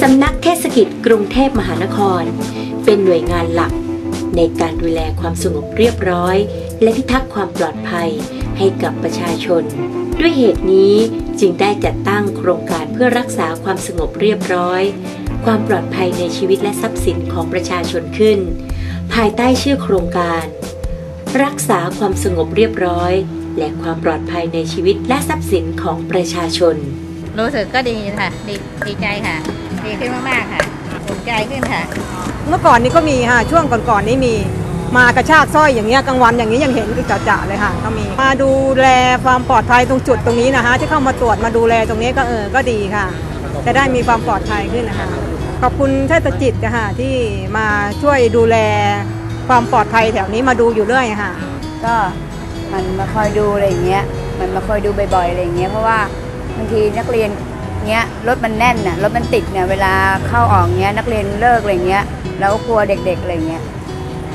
สำนักเทศกิจกรุงเทพมหานคร เป็นหน่วยงานหลัก ในการดูแลความสงบเรียบร้อย และพิทักษ์ความปลอดภัยให้กับประชาชน ด้วยเหตุนี้จึงได้จัดตั้งโครงการเพื่อรักษาความสงบเรียบร้อย ความปลอดภัยในชีวิตและทรัพย์สินของประชาชนขึ้น ภายใต้ชื่อโครงการ รักษาความสงบเรียบร้อย และความปลอดภัยในชีวิตและทรัพย์สินของประชาชน รู้สึกก็ดีค่ะ ดีดีใจค่ะ ดีขึ้นมากๆค่ะภูมิใจขึ้นค่ะ เมื่อก่อนนี้ก็มีค่ะ ช่วงก่อนๆนี้มี มากระชากสร้อยอย่างเงี้ยกลางวันอย่างนี้ยังเห็นจ่าๆเลยค่ะก็มี มาดูแลความปลอดภัยตรงจุดตรงนี้นะคะที่เข้ามาตรวจมาดูแลตรงนี้ก็เออก็ดีค่ะ จะได้มีความปลอดภัยขึ้นนะคะ ขอบคุณเทศกิจค่ะที่มาช่วยดูแลความปลอดภัยแถวนี้มาดูอยู่เรื่อยค่ะ ก็มันมาคอยดูอะไรอย่างเงี้ย มันมาคอยดูบ่อยๆอะไรอย่างเงี้ยเพราะว่าบางทีนักเรียนเงี้ยรถมันแน่นน่ะรถมันติดเนี่ยเวลาเข้าออกเงี้ยนักเรียนเลิกอะไรเงี้ยเราก็กลัวเด็กๆอะไรเงี้ย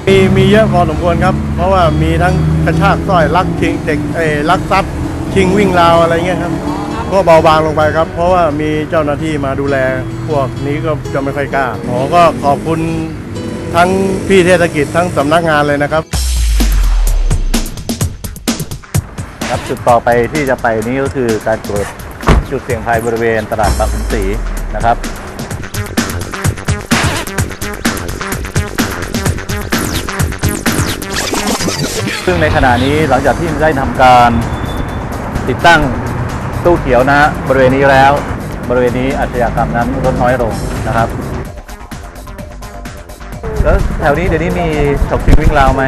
มีมีเยอะพอสมควรครับ เพราะว่ามีทั้งกระชากสร้อยลักชิงเด็กเออลักทรัพย์ชิงวิ่งราวอะไรเงี้ยครับ ก็เบาบางลงไปครับ เพราะว่ามีเจ้าหน้าที่มาดูแล พวกนี้ก็จะไม่ค่อยกล้าหมอก็ขอบคุณทั้งพี่เทศกิจทั้งสำนักงานเลยนะครับ ครับจุดต่อไปที่จะไปนี้ก็คือการตรวจจุดเสี่ยงภัยบริเวณตลาดบางขุนศรีนะครับ ซึ่งในขณะนี้หลังจากที่ได้ทำการติดตั้งตู้เขียวนะฮะบริเวณนี้แล้ว บริเวณนี้อาชญากรรมนั้นลดน้อยลงนะครับ แล้วแถวนี้เดี๋ยวนี้มีฉกชิงวิ่งราวไหม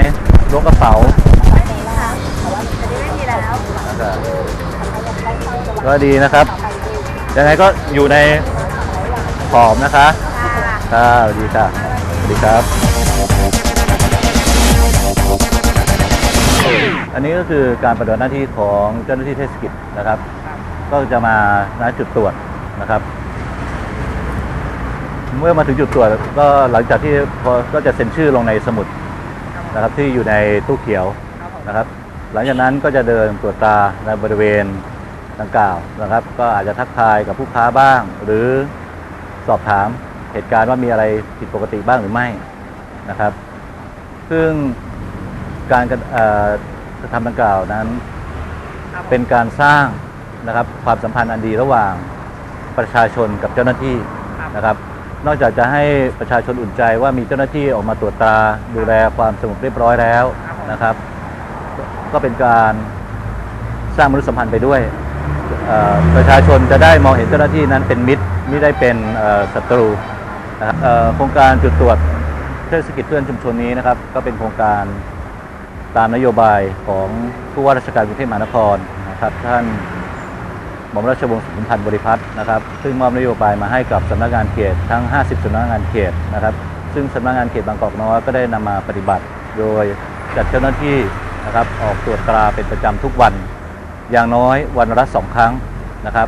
ล้วงกระเป๋าก็ดีนะครับ ยังไงก็อยู่ในขอบนะคะค่ะสวัสดีค่ะสวัสดีครับ อันนี้ก็คือการปฏิบัติหน้าที่ของเจ้าหน้าที่เทศกิจนะครับ ก็จะมาณจุดตรวจนะครับ เมื่อมาถึงจุดตรวจก็หลังจากที่พอก็จะเซ็นชื่อลงในสมุดนะครับที่อยู่ในตู้เขียวนะครับ หลังจากนั้นก็จะเดินตรวจตราในบริเวณดังกล่าวนะครับ ก็อาจจะทักทายกับผู้ค้าบ้าง หรือสอบถามเหตุการณ์ว่ามีอะไรผิดปกติบ้างหรือไม่นะครับ ซึ่งการกระเอ่อ กระทำดังกล่าวนั้น เป็นการสร้างนะครับความสัมพันธ์อันดีระหว่างประชาชนกับเจ้าหน้าที่นะครับ นอกจากจะให้ประชาชนอุ่นใจว่ามีเจ้าหน้าที่ออกมาตรวจตราดูแลความสงบเรียบร้อยแล้วนะครับ ก็เป็นการสร้างมนุษยสัมพันธ์ไปด้วยเอ่อประชาชนจะได้มองเห็นเจ้าหน้าที่นั้นเป็นมิตรไม่ได้เป็นเอ่อศัตรูนะครับเอ่อโครงการจุดตรวจเทศกิจเพื่อนชุมชนนี้นะครับ ก็เป็นโครงการ ตามนโยบายของผู้ว่าราชการกรุงเทพมหานครนะครับท่านหม่อมราชวงศ์สุขุมพันธ์บริพัตรนะครับ ซึ่งมอบนโยบายมาให้กับสำนักงานเขตทั้ง 50สำนักงานเขตนะครับ ซึ่งสำนักงานเขตบางกอกน้อยก็ได้นำมาปฏิบัติ โดยจัดเจ้าหน้าที่นะครับออกตรวจตราเป็นประจำทุกวัน อย่างน้อยวันละสองครั้งนะครับ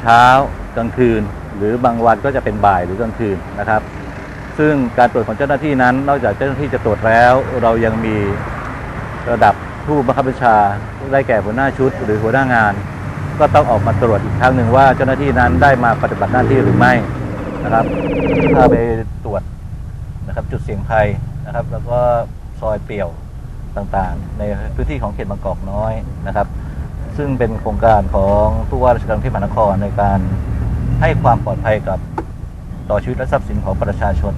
เช้ากลางคืน หรือบางวันก็จะเป็นบ่ายหรือกลางคืนนะครับ ซึ่งการตรวจของเจ้าหน้าที่นั้น นอกจากเจ้าหน้าที่จะตรวจแล้ว เรายังมี ระดับผู้บังคับบัญชาได้แก่หัวหน้าชุด หรือหัวหน้างาน ก็ต้องออกมาตรวจอีกครั้งหนึ่งว่าเจ้าหน้าที่นั้นได้มาปฏิบัติหน้าที่หรือไม่นะครับ ถ้าไปตรวจนะครับจุดเสี่ยงภัยนะครับ แล้วก็ซอยเปี่ยวต่างๆ ในพื้นที่ของเขตบางกอกน้อยนะครับ ซึ่งเป็นโครงการของผู้ว่าราชการกรุงเทพมหานครในการให้ความปลอดภัยกับต่อชีวิตและทรัพย์สินของประชาชน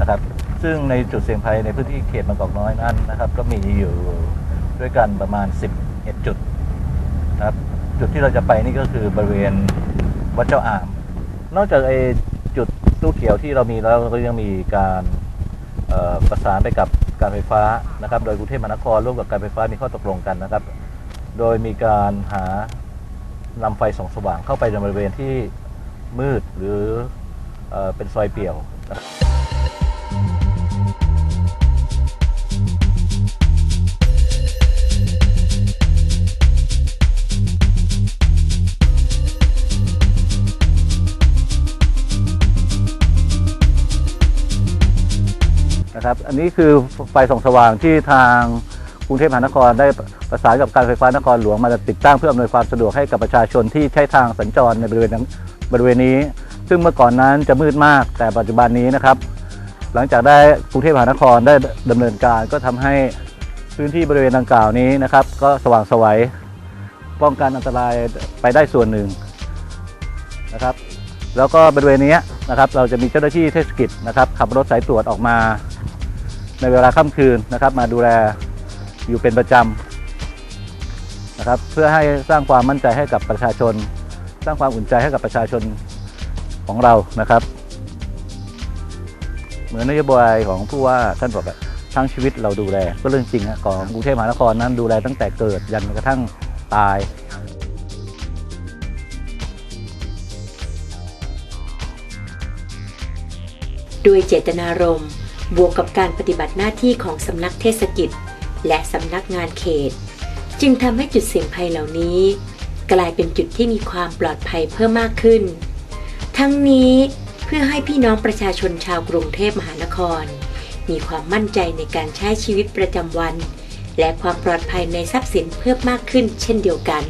นะครับ ซึ่งในจุดเสี่ยงภัยในพื้นที่เขตบางกอกน้อยนั้นนะครับ ก็มีอยู่ด้วยกันประมาณ 11 จุดนะครับจุดที่เราจะไปนี่ก็คือบริเวณวัดเจ้าอาม นอกจากไอ้จุดตู้เขียวที่เรามีแล้วเราก็ยังมีการประสานไปกับการไฟฟ้านะครับ โดยกรุงเทพมหานครร่วมกับการไฟฟ้ามีข้อตกลงกันนะครับ โดยมีการหานำไฟส่องสว่างเข้าไปในบริเวณที่มืดหรือเอเป็นซอยเปี่ยวนะครับ นะครับอันนี้คือไฟส่องสว่างที่ทางกรุงเทพมหานครได้ประสานกับการไฟฟ้านครหลวงมาติดตั้งเพื่ออำนวยความสะดวกให้กับประชาชนที่ใช้ทางสัญจรในบริเวณนั้นบริเวณนี้ ซึ่งเมื่อก่อนนั้นจะมืดมาก แต่ปัจจุบันนี้นะครับ หลังจากได้กรุงเทพมหานครได้ดำเนินการก็ทำให้พื้นที่บริเวณดังกล่าวนี้นะครับ ก็สว่างสวัยป้องกันอันตรายไปได้ส่วนหนึ่งนะครับ แล้วก็บริเวณนี้นะครับ เราจะมีเจ้าหน้าที่เทศกิจนะครับ ขับรถสายตรวจออกมา ในเวลาค่ำคืนนะครับ มาดูแลอยู่เป็นประจำนะครับ เพื่อให้สร้างความมั่นใจให้กับประชาชน สร้างความอุ่นใจให้กับประชาชนของเรานะครับ เหมือนนโยบายของผู้ว่าท่านบอกแบบทั้งชีวิตเราดูแลก็เรื่องจริงของกรุงเทพมหานครนั้นดูแลตั้งแต่เกิดยันกระทั่งตายด้วยเจตนารมณ์ บวกกับการปฏิบัติหน้าที่ของสำนักเทศกิจ และสำนักงานเขต จึงทำให้จุดเสี่ยงภัยเหล่านี้ กลายเป็นจุดที่มีความปลอดภัยเพิ่มมากขึ้น ทั้งนี้เพื่อให้พี่น้องประชาชนชาวกรุงเทพมหานคร มีความมั่นใจในการใช้ชีวิตประจำวัน และความปลอดภัยในทรัพย์สินเพิ่มมากขึ้นเช่นเดียวกัน